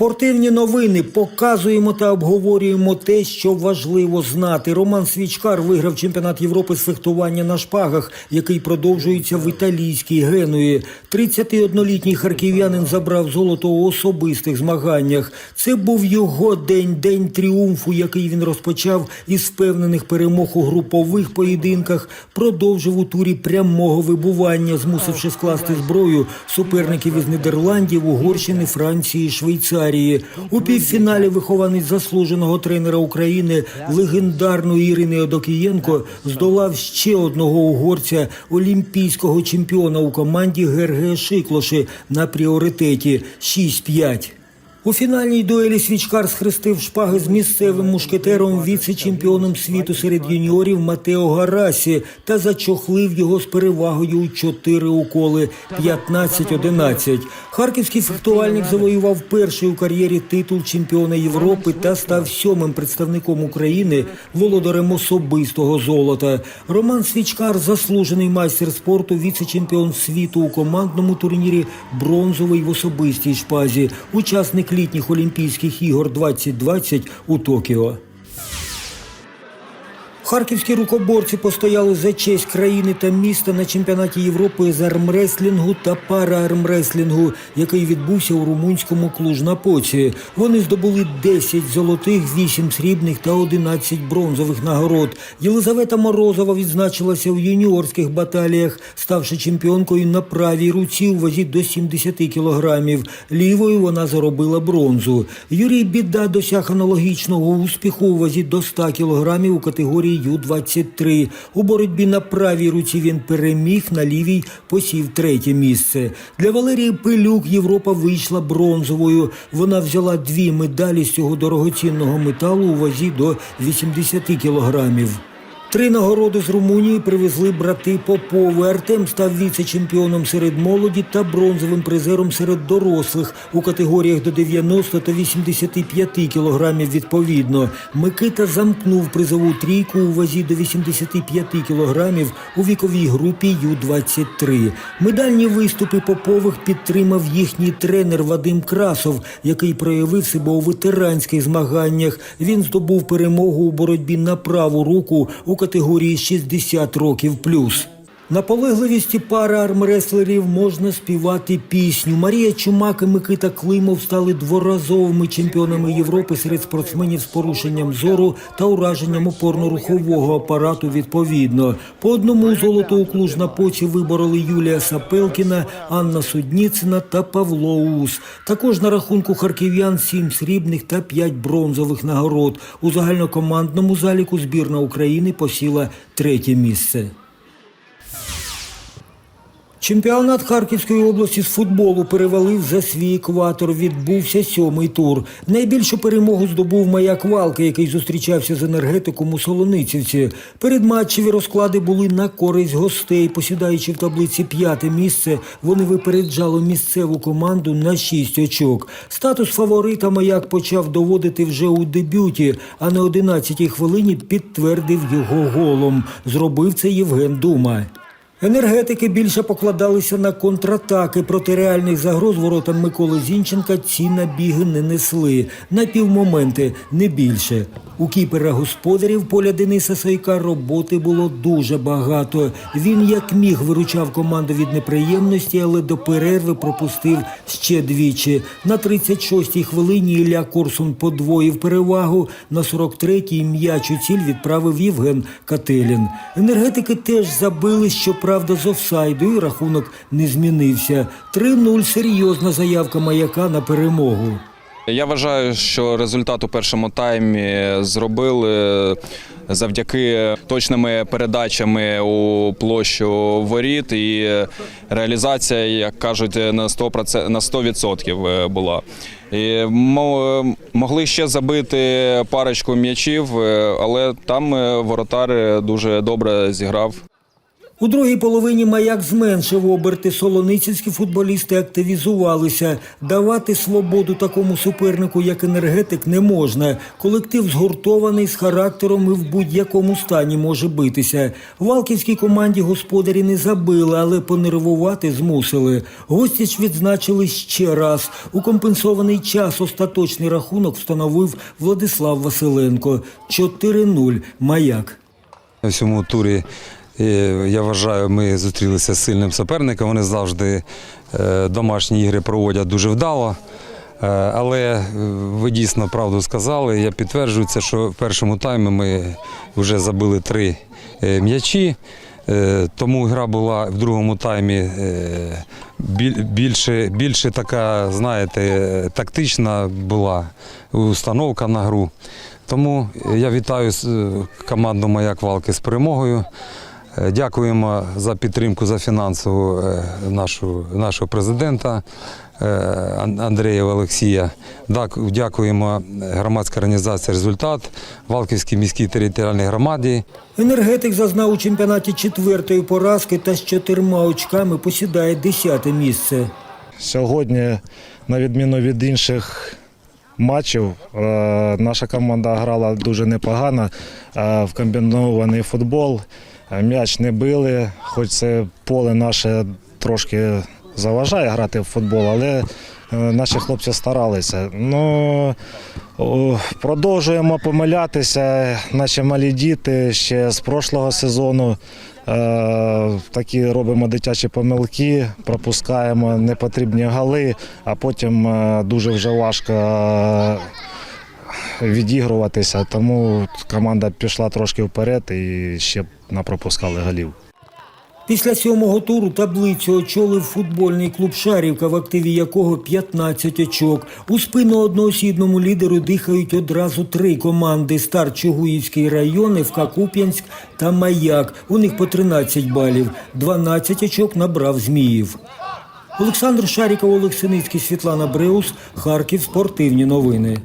Спортивні новини показуємо та обговорюємо те, що важливо знати. Роман Свічкар виграв чемпіонат Європи з фехтування на шпагах, який продовжується в італійській Генуї. 31-літній харків'янин забрав золото у особистих змаганнях. Це був його день, день тріумфу, який він розпочав із впевнених перемог у групових поєдинках. Продовжив у турі прямого вибування, змусивши скласти зброю суперників із Нідерландів, Угорщини, Франції, Швейцарії. У півфіналі вихованець заслуженого тренера України легендарної Ірини Одокієнко здолав ще одного угорця, олімпійського чемпіона у команді Гергея Шиклоши на пріоритеті 6-5. У фінальній дуелі свічкар схрестив шпаги з місцевим мушкетером віце-чемпіоном світу серед юніорів Матео Гарасі та зачохлив його з перевагою у чотири уколи 15-11. Харківський фехтувальник завоював перший у кар'єрі титул чемпіона Європи та став сьомим представником України володарем особистого золота. Роман Свічкар, заслужений майстер спорту, віце-чемпіон світу у командному турнірі, бронзовий в особистій шпазі, учасник літніх Олімпійських ігор 2020 у Токіо. Харківські рукоборці постояли за честь країни та міста на чемпіонаті Європи з армреслінгу та параармреслінгу, який відбувся у румунському Клуж-Напоці. Вони здобули 10 золотих, 8 срібних та 11 бронзових нагород. Єлизавета Морозова відзначилася в юніорських баталіях, ставши чемпіонкою на правій руці у вазі до 70 кілограмів. Лівою вона заробила бронзу. Юрій Біда досяг аналогічного успіху у вазі до 100 кілограмів у категорії Ю-23. У боротьбі на правій руці він переміг, на лівій посів третє місце. Для Валерії Пилюк Європа вийшла бронзовою. Вона взяла дві медалі з цього дорогоцінного металу у вазі до 80 кілограмів. Три нагороди з Румунії привезли брати Попови. Артем став віце-чемпіоном серед молоді та бронзовим призером серед дорослих у категоріях до 90 та 85 кілограмів відповідно. Микита замкнув призову трійку у вазі до 85 кілограмів у віковій групі Ю-23. Медальні виступи Попових підтримав їхній тренер Вадим Красов, який проявив себе у ветеранських змаганнях. Він здобув перемогу у боротьбі на праву руку у категорії 60 років плюс. Наполегливісті пара армреслерів можна співати пісню. Марія Чумак і Микита Климов стали дворазовими чемпіонами Європи серед спортсменів з порушенням зору та ураженням опорно-рухового апарату відповідно. По одному золоту у клуж на поці вибороли Юлія Сапелкіна, Анна Судніцина та Павло Ус. Також на рахунку харків'ян сім срібних та п'ять бронзових нагород. У загальнокомандному заліку збірна України посіла третє місце. Чемпіонат Харківської області з футболу перевалив за свій екватор. Відбувся сьомий тур. Найбільшу перемогу здобув маяк Валка, який зустрічався з енергетиком у Солоницівці. Передматчеві розклади були на користь гостей. Посідаючи в таблиці п'яте місце, вони випереджали місцеву команду на шість очок. Статус фаворита маяк почав доводити вже у дебюті, а на 11-й хвилині підтвердив його голом. Зробив це Євген Дума. Енергетики більше покладалися на контратаки. Проти реальних загроз воротам Миколи Зінченка ці набіги не несли. На півмоменти не більше. У кіпера господарів поля Дениса Сайка роботи було дуже багато. Він як міг виручав команду від неприємності, але до перерви пропустив ще двічі. На 36-й хвилині Ілля Корсун подвоїв перевагу. На 43-й м'яч у ціль відправив Євген Кателін. Енергетики теж забили, щоправда, з офсайду, і рахунок не змінився. 3-0 – серйозна заявка маяка на перемогу. Я вважаю, що результат у першому таймі зробили завдяки точними передачами у площу воріт, і реалізація, як кажуть, на 100%, на 100% була. І могли ще забити парочку м'ячів, але там воротар дуже добре зіграв. У другій половині маяк зменшив оберти. Солоницівські футболісти активізувалися. Давати свободу такому супернику, як енергетик, не можна. Колектив згуртований з характером і в будь-якому стані може битися. Валківській команді господарі не забили, але понервувати змусили. Гості ж відзначили ще раз. У компенсований час остаточний рахунок встановив Владислав Василенко. 4-0. Маяк. У цьому турі я вважаю, ми зустрілися з сильним суперником. Вони завжди е, домашні ігри проводять дуже вдало. Е, Але е, ви дійсно правду сказали. Я підтверджую це, що в першому таймі ми вже забили три м'ячі. Тому гра була в другому таймі більше, більше така, знаєте, тактична була установка на гру. Тому я вітаю команду Маяк Валки з перемогою. Е, Дякуємо за підтримку за фінансову е, нашу, нашого президента е, Андрія Олексія. Дякуємо громадській організації Результат Валківській міській територіальній громаді. Енергетик зазнав у чемпіонаті четвертої поразки та з чотирма очками посідає десяте місце. Сьогодні, на відміну від інших матчів, наша команда грала дуже непогано в комбінований футбол. М'яч не били, хоч це поле наше трошки заважає грати в футбол, але е, наші хлопці старалися. Ну, продовжуємо помилятися. Наші малі діти ще з прошлого сезону. Е, такі робимо дитячі помилки, пропускаємо непотрібні голи, а потім е, дуже вже важко відігруватися. Тому команда пішла трошки вперед і ще напропускали голів. Після сьомого туру таблицю очолив футбольний клуб Шарівка, в активі якого 15 очок. У спину одноосібному лідеру дихають одразу три команди: Стар Чугуївський район, ФК Куп'янськ та Маяк. У них по 13 балів. 12 очок набрав Зміїв. Олександр Шаріков, Олег Синицький, Світлана Бреус, Харків. Спортивні новини.